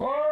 Oh!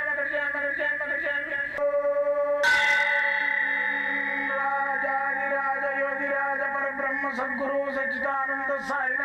Sadhguru Sachchidananda Sai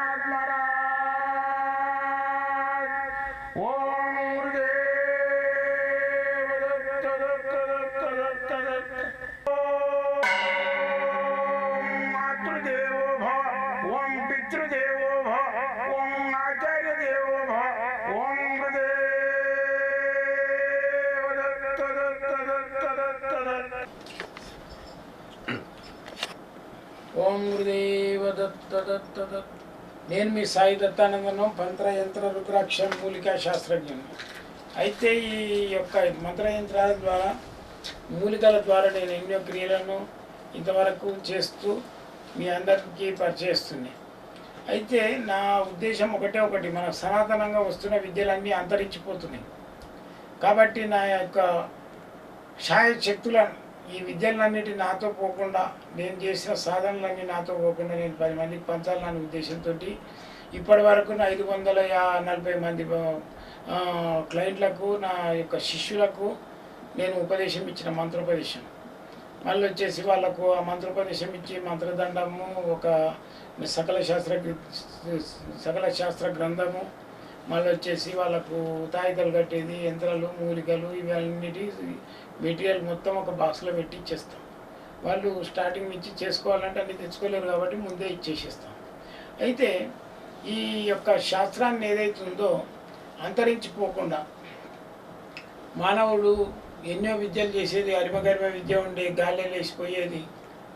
నేను మీ సాయి దత్తానందనం మంత్ర యంత్ర రుద్రాక్ష మూలికా శాస్త్రజ్ఞను. అయితే ఈ యొక్క మంత్రయంత్రాల ద్వారా మూలికల ద్వారా నేను ఎన్నో క్రియలను ఇంతవరకు చేస్తూ మీ అందరికీ పరిచయిస్తుంది అయితే నా ఉద్దేశం ఒకటే ఒకటి మన సనాతనంగా వస్తున్న విద్యలన్నీ అంతరించిపోతున్నాయి. కాబట్టి నా యొక్క ఛాయశక్తులను ఈ విద్యలన్నిటి నాతో పోకుండా నేను చేసిన సాధనలన్నీ నాతో పోకుండా నేను పది మందికి పంచాలనే ఉద్దేశంతో ఇప్పటి వరకు నా ఐదు వందల నలభై మంది క్లయింట్లకు నా యొక్క శిష్యులకు నేను ఉపదేశం ఇచ్చిన మంత్రోపదేశం. మళ్ళీ వచ్చేసి వాళ్ళకు ఆ మంత్రోపదేశం ఇచ్చి మంత్రదండము ఒక సకల శాస్త్ర సకల శాస్త్ర గ్రంథము మళ్ళీ వచ్చేసి వాళ్ళకు తాయితలు కట్టేది యంత్రాలు మూలికలు ఇవన్నిటి మెటీరియల్ మొత్తం ఒక బాక్స్లో పెట్టి ఇచ్చేస్తాం. వాళ్ళు స్టార్టింగ్ నుంచి చేసుకోవాలంటే అన్ని తెచ్చుకోలేరు కాబట్టి ముందే ఇచ్చేసేస్తాం. అయితే ఈ యొక్క శాస్త్రాన్ని ఏదైతే ఉందో అంతరించిపోకుండా మానవుడు ఎన్నో విద్యలు చేసేది అరిమగరిమ విద్య ఉండే గాలిలో వేసిపోయేది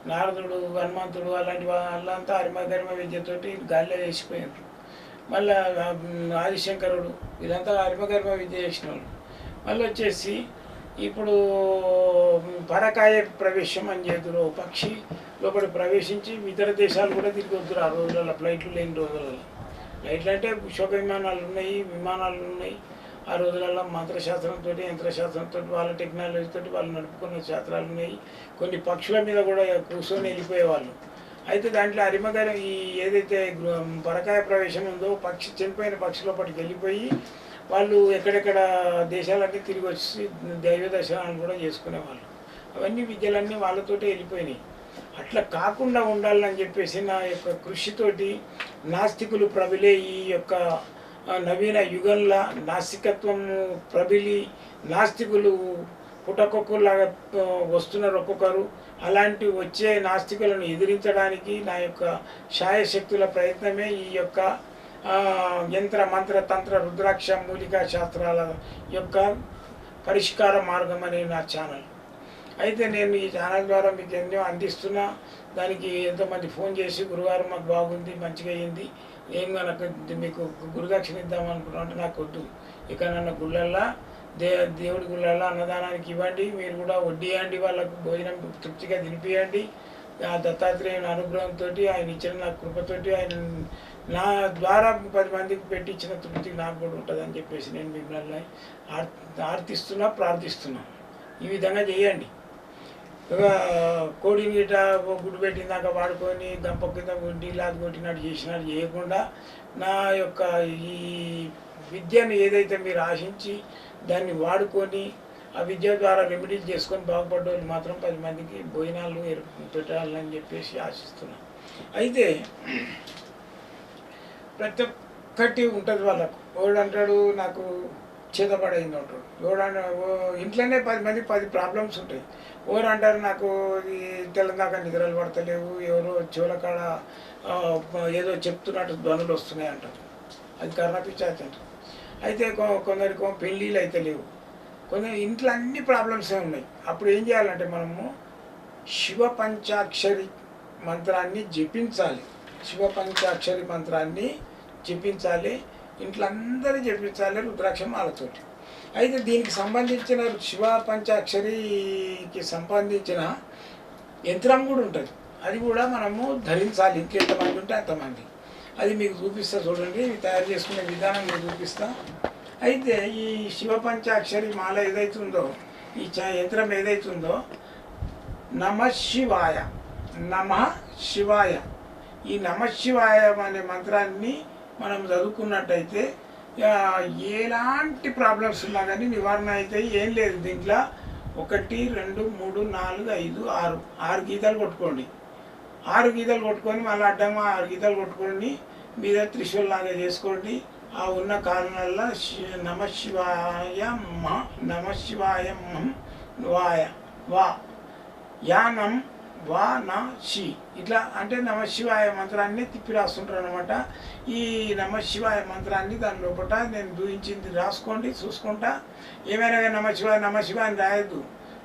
నారదుడు హనుమంతుడు అలాంటి వాళ్ళంతా అరిమగరిమ విద్యతోటి గాలిలో వేసిపోయారు మళ్ళా ఆదిశంకరుడు వీళ్ళంతా అరిమగరిమ విద్య చేసిన వాళ్ళు మళ్ళీ వచ్చేసి ఇప్పుడు పరకాయ ప్రవేశం అని చేతులు పక్షి లోపల ప్రవేశించి ఇతర దేశాలు కూడా తిరిగి వద్దురు ఆ రోజులలో. ఫ్లైట్లు లేని రోజులలో. ఫ్లైట్లు అంటే శోభ విమానాలు ఉన్నాయి విమానాలు ఉన్నాయి. ఆ రోజులలో మంత్రశాస్త్రంతో యంత్రశాస్త్రంతో వాళ్ళ టెక్నాలజీతో వాళ్ళు నడుపుకున్న శాస్త్రాలు ఉన్నాయి. కొన్ని పక్షుల మీద కూడా కూర్చొని వెళ్ళిపోయేవాళ్ళు. అయితే దాంట్లో అరిమగారి ఈ ఏదైతే గృ- పరకాయ ప్రవేశం ఉందో పక్షి చనిపోయిన పక్షి లోపలికి వెళ్ళిపోయి వాళ్ళు ఎక్కడెక్కడ దేశాలన్నీ తిరిగి వచ్చి దైవ దర్శనాలు కూడా చేసుకునేవాళ్ళు. అవన్నీ విద్యలన్నీ వాళ్ళతోటే వెళ్ళిపోయినాయి. అట్లా కాకుండా ఉండాలని చెప్పేసి నా యొక్క కృషితోటి నాస్తికులు ప్రబిలే ఈ యొక్క నవీన యుగంలో నాస్తికత్వము ప్రబిలి నాస్తికులు పుటకొక్కులాగా వస్తున్నారు ఒక్కొక్కరు. అలాంటి వచ్చే నాస్తికులను ఎదిరించడానికి నా యొక్క శాయశక్తుల ప్రయత్నమే ఈ యొక్క యంత్ర మంత్ర తంత్ర రుద్రాక్ష మూలికా శాస్త్రాల యొక్క పరిష్కార మార్గం అనే నా ఛానల్. అయితే నేను ఈ ఛానల్ ద్వారా మీకు ఎన్నో అందిస్తున్నా. దానికి ఎంతోమంది ఫోన్ చేసి గురువారం మాకు బాగుంది మంచిగా అయింది. ఏం నాకు మీకు గురుదక్షిణ ఇద్దామనుకున్నా అంటే నాకు వద్దు. ఇక నన్ను గుళ్ళల్లా దే దేవుడి గుళ్ళల్లో అన్నదానానికి ఇవ్వండి మీరు కూడా వడ్డీయండి వాళ్ళకు భోజనం తృప్తిగా తినిపియండి. ఆ దత్తాత్రేయుని అనుగ్రహంతో ఆయన ఇచ్చిన నా కృపతోటి ఆయన నా ద్వారా పది మందికి పెట్టి ఇచ్చిన తృప్తి నాకు కూడా ఉంటుందని చెప్పేసి నేను మిమ్మల్ని ఆర్ ఆర్తిస్తున్నా ప్రార్థిస్తున్నా. ఈ విధంగా చేయండి. కోడి నీట గుడ్డు పెట్టిందాక వాడుకొని గంప కింద గుడ్డి కొట్టినట్టు చేసినట్టు చేయకుండా నా యొక్క ఈ విద్యను ఏదైతే మీరు ఆశించి దాన్ని వాడుకొని ఆ విద్య ద్వారా రెమెడీలు చేసుకొని బాగుపడ్డవాళ్ళు మాత్రం పది మందికి భోజనాలు పెట్టాలని చెప్పేసి ఆశిస్తున్నాను అయితే ప్రతి ఒక్కటి ఉంటుంది వాళ్ళకు. వాడు అంటాడు నాకు చేతపడైంది ఉంటాడు ఎవడన్నా ఓ ఇంట్లోనే పది మంది పది ప్రాబ్లమ్స్ ఉంటాయి. ఎవరు అంటారు నాకు ఈ తెలంగాణ నిద్రలు పడతలేవు ఎవరో చివరకాడ ఏదో చెప్తున్నట్టు ధ్వనులు వస్తున్నాయి అంటారు. అది కర్ణపిచాచి అంటారు అయితే కొందరికి పెళ్ళిళ్ళు అయితే లేవు. కొందరు ఇంట్లో అన్ని ప్రాబ్లమ్సే ఉన్నాయి. అప్పుడు ఏం చేయాలంటే మనము శివ పంచాక్షరి మంత్రాన్ని జపించాలి. శివ పంచాక్షరి మంత్రాన్ని జపించాలి. ఇంట్లో అందరూ జపించాలి రుద్రాక్ష మాలతోటి అయితే దీనికి సంబంధించిన శివ పంచాక్షరికి సంబంధించిన యంత్రం కూడా ఉంటుంది. అది కూడా మనము ధరించాలి. ఇంట్లో ఎంతమంది ఉంటే అంతమంది అది మీకు చూపిస్తా చూడండి. ఇవి తయారు చేసుకునే విధానం మీకు చూపిస్తా. అయితే ఈ శివ పంచాక్షరి మాల ఏదైతుందో ఈ చ- యంత్రం ఏదైతుందో నమ శివాయ. నమ శివాయ. ఈ నమ శివాయ అనే మంత్రాన్ని మనం చదువుకున్నట్టయితే ఎలాంటి ప్రాబ్లమ్స్ ఉన్నా కానీ నివారణ అయితే ఏం లేదు దీంట్లో. ఒకటి రెండు మూడు నాలుగు ఐదు ఆరు. ఆరు గీతలు కొట్టుకోండి. ఆరు గీతలు కొట్టుకొని మళ్ళీ అడ్డంగా ఆరు గీతలు కొట్టుకోండి మీద త్రిశూల్లాగా చేసుకోండి. ఆ ఉన్న కారణాల నమ శివాయ మ నమ శివాయ మం వాయ వా. యానం వా నా షి ఇట్లా అంటే నమ శివాయ మంత్రాన్ని తిప్పి రాస్తుంటారు అనమాట ఈ నమ శివాయ మంత్రాన్ని దాని లోపల నేను దూయించింది రాసుకోండి చూసుకుంటా. ఏమైనా కానీ నమ శివాయ నమ అని రాయద్దు.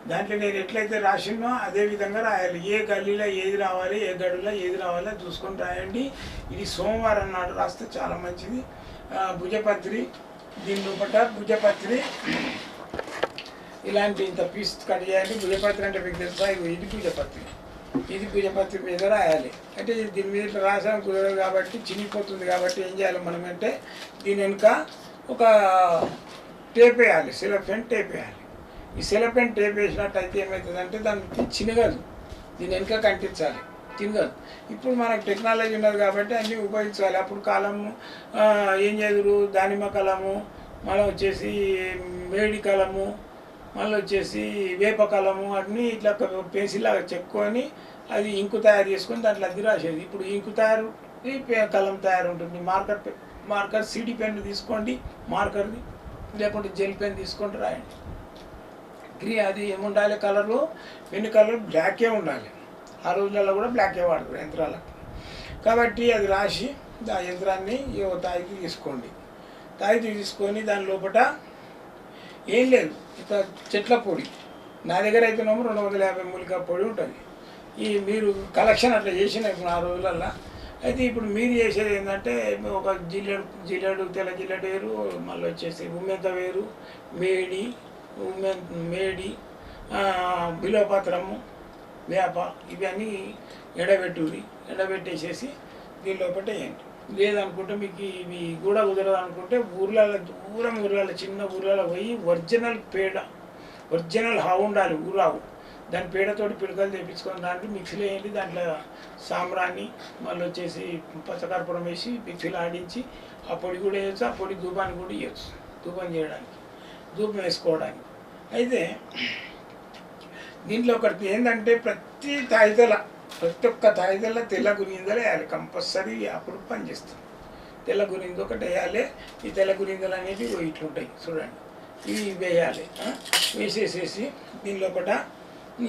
దాంట్లో నేను ఎట్లయితే రాసినో అదే విధంగా రాయాలి. ఏ గల్లీలో ఏది రావాలి ఏ గడిలో ఏది రావాలో చూసుకొని రాయండి. ఇది సోమవారం నాడు రాస్తే చాలా మంచిది. భుజపత్రి దీని లోపల భుజపత్రి. ఇలాంటి ఇంత పీస్ కట్ చేయాలి భుజపత్రి అంటే మీకు తెలుసా? ఇది భుజపత్రి. ఇది భుజపత్రి మీద రాయాలి. అంటే దీని మీద ఇట్లా రాసాం కుదరదు కాబట్టి చినిగిపోతుంది కాబట్టి ఏం చేయాలి మనం అంటే దీని వెనుక ఒక టేప్ వేయాలి సిలఫెన్ టేప్ వేయాలి. ఈ సిలఫెన్ టేప్ వేసినట్టయితే ఏమవుతుందంటే దానికి చినగదు. దీని వెనుక కంటించాలి తినగదు. ఇప్పుడు మనకు టెక్నాలజీ ఉన్నది కాబట్టి అన్నీ ఉపయోగించాలి అప్పుడు కాలము ఏం చేదురు? దానిమ్మ కలము మనం వచ్చేసి మేడి కలము మళ్ళీ వచ్చేసి వేపకలము అన్నీ ఇట్లా పేసిలాగా లాగా చెక్కుకొని అది ఇంకు తయారు చేసుకొని దాంట్లో అది రాసేది. ఇప్పుడు ఇంకు తయారు కలం తయారు ఉంటుంది మార్కర్ మార్కర్ సిడి పెన్ తీసుకోండి మార్కర్ది లేకుంటే జెల్ పెన్ తీసుకొని రాయండి. గ్రీ అది ఏముండాలి కలర్లో పెన్ కలర్ బ్లాకే ఉండాలి. ఆ రోజులలో కూడా బ్లాకే వాడతారు యంత్రాలకు. కాబట్టి అది రాసి ఆ యంత్రాన్ని ఈ ఓ తాయికి తీసుకోండి. తాయికి తీసుకొని దాని లోపల ఏం లేదు. ఇక చెట్ల పొడి. నా దగ్గర అయితేనేమో రెండు వందల యాభై మూలిక పొడి ఉంటుంది. ఈ మీరు కలెక్షన్ అట్లా చేసిన ఇప్పుడు ఆ రోజులల్లో. అయితే ఇప్పుడు మీరు చేసేది ఏంటంటే ఒక జిల్లెడు జిల్లెడు తెల్ల జిల్లెడు వేరు మళ్ళీ వచ్చేసి ఉమ్మెంత వేరు మేడి ఉమ్మె మేడి బిలోపత్రము వేప ఇవన్నీ ఎడబెట్టుది ఎడబెట్టేసేసి దీని లోపల వేయండి. లేదనుకుంటే మీకు ఇవి కూడా కుదరదు అనుకుంటే ఊర్లలో దూరం ఊర్లలో చిన్న ఊర్లలో పోయి ఒరిజినల్ పేడ ఒరిజినల్ హావు ఉండాలి ఊరావు దాని పేడతోటి పిడకలు తెప్పించుకొని దాంట్లో మిక్సీలో వేయండి దాంట్లో సాంబ్రాన్ని మళ్ళీ వచ్చేసి పచ్చకర్పూరం వేసి మిక్సీలో ఆడించి ఆ పొడి కూడా వేయచ్చు ఆ పొడి ధూపాన్ని కూడా ఇవ్వచ్చు ధూపం చేయడానికి ధూపం వేసుకోవడానికి. అయితే దీంట్లో ఒకటి ఏంటంటే ప్రతి తాయిదల ప్రతి ఒక్క తాయిదల తెల్ల గురిందలు వేయాలి కంపల్సరీ అప్పుడు పనిచేస్తుంది తెల్ల గురింది ఒకటి వేయాలి ఈ తెల్ల గురిందలు అనేవి ఇట్లుంటాయి చూడండి. ఇవి వేయాలి వేసేసేసి దీని లోపల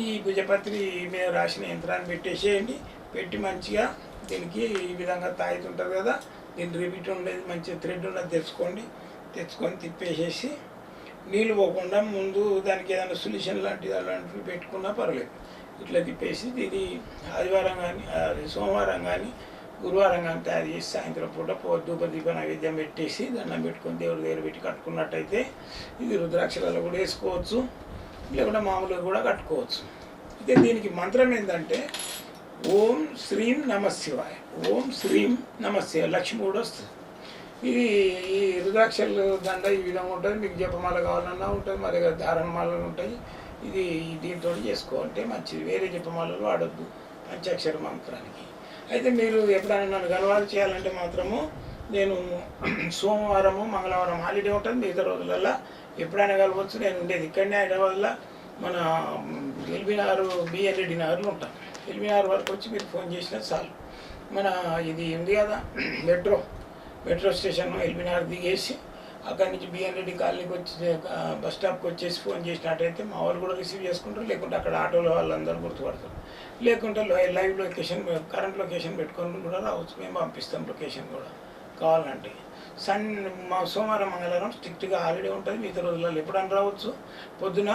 ఈ భుజపత్రి మీద రాసిన యంత్రాన్ని పెట్టేసేయండి. పెట్టి మంచిగా దీనికి ఈ విధంగా తాయితు ఉంటుంది కదా దీని రిబిట్ ఉండేది మంచిగా థ్రెడ్ ఉన్నది తెచ్చుకోండి. తెచ్చుకొని తిప్పేసేసి నీళ్ళు పోకుండా ముందు దానికి ఏదైనా సొల్యూషన్ లాంటిది అలాంటివి పెట్టుకున్నా పర్లేదు. ఇట్లా తిప్పేసి ఇది ఆదివారం కానీ సోమవారం కానీ గురువారం కానీ తయారు చేసి సాయంత్రం పూట ధూప దీప నైవేద్యం పెట్టేసి దండం పెట్టుకొని దేవుడి దగ్గర పెట్టి కట్టుకున్నట్టయితే ఇది రుద్రాక్షరాలు కూడా వేసుకోవచ్చు లేకుంటే మామూలుగా కూడా కట్టుకోవచ్చు. అయితే దీనికి మంత్రం ఏంటంటే ఓం శ్రీం నమశివాయ ఓం శ్రీం నమ లక్ష్మి కూడా వస్తుంది. ఇది ఈ రుద్రాక్షలు దండ ఈ విధంగా ఉంటుంది మీకు జపమాల కావాలన్నా ఉంటుంది మా దగ్గర దారణమాలలు ఉంటాయి. ఇది దీంతో చేసుకోవాలంటే మంచిది. వేరే జపమాలలో వాడొద్దు. పంచాక్షర మంత్రానికి. అయితే మీరు ఎప్పుడైనా నన్ను గలవాలు చేయాలంటే మాత్రము నేను సోమవారము మంగళవారం హాలిడే ఉంటుంది. మిగతా రోజులల్లో ఎప్పుడైనా కలవచ్చు. నేను ఉండేది ఇక్కడనే హైదరాబాద్లో. మన ఎల్బీ నగర్ రెడ్డి నగర్లో ఉంటాను ఎల్బీ నగర్ వరకు వచ్చి మీరు ఫోన్ చేసినా చాలు. మన ఇది ఉంది కదా metro. Metro station LB Nagar దిగేసి అక్కడి నుంచి బిఎన్ రెడ్డి కాలనీకి వచ్చి బస్ స్టాప్కి వచ్చేసి ఫోన్ చేసినట్టయితే మా వాళ్ళు కూడా రిసీవ్ చేసుకుంటారు. లేకుంటే అక్కడ ఆటోలో వాళ్ళందరూ గుర్తుపడతారు. లేకుంటే లైవ్ లొకేషన్ కరెంట్ లొకేషన్ పెట్టుకొని కూడా రావచ్చు. మేము పంపిస్తాం లొకేషన్ కూడా కావాలంటే. సన్ మా సోమవారం మంగళవారం స్ట్రిక్ట్గా హాలిడే ఉంటుంది. మిగతా రోజులలో ఎప్పుడైనా రావచ్చు. పొద్దున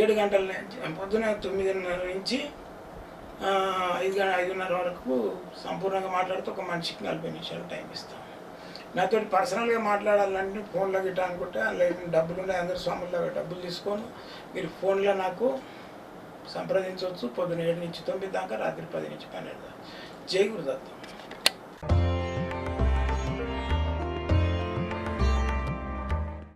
ఏడు గంటల నుంచి పొద్దున తొమ్మిదిన్నర నుంచి ఐదు ఐదున్నర వరకు సంపూర్ణంగా మాట్లాడుతూ ఒక మనిషికి నలభై నిమిషాలు టైం ఇస్తాం. నాతో పర్సనల్గా మాట్లాడాలంటే ఫోన్లో గిట్ట అనుకుంటే లేదు డబ్బులు ఉన్నాయి అందరు స్వాముల్లో డబ్బులు తీసుకొని మీరు ఫోన్లో నాకు సంప్రదించవచ్చు. పొద్దున ఏడు నుంచి తొమ్మిది దాకా రాత్రి పది నుంచి పన్నెండు దాకా. జై గురుదత్తం.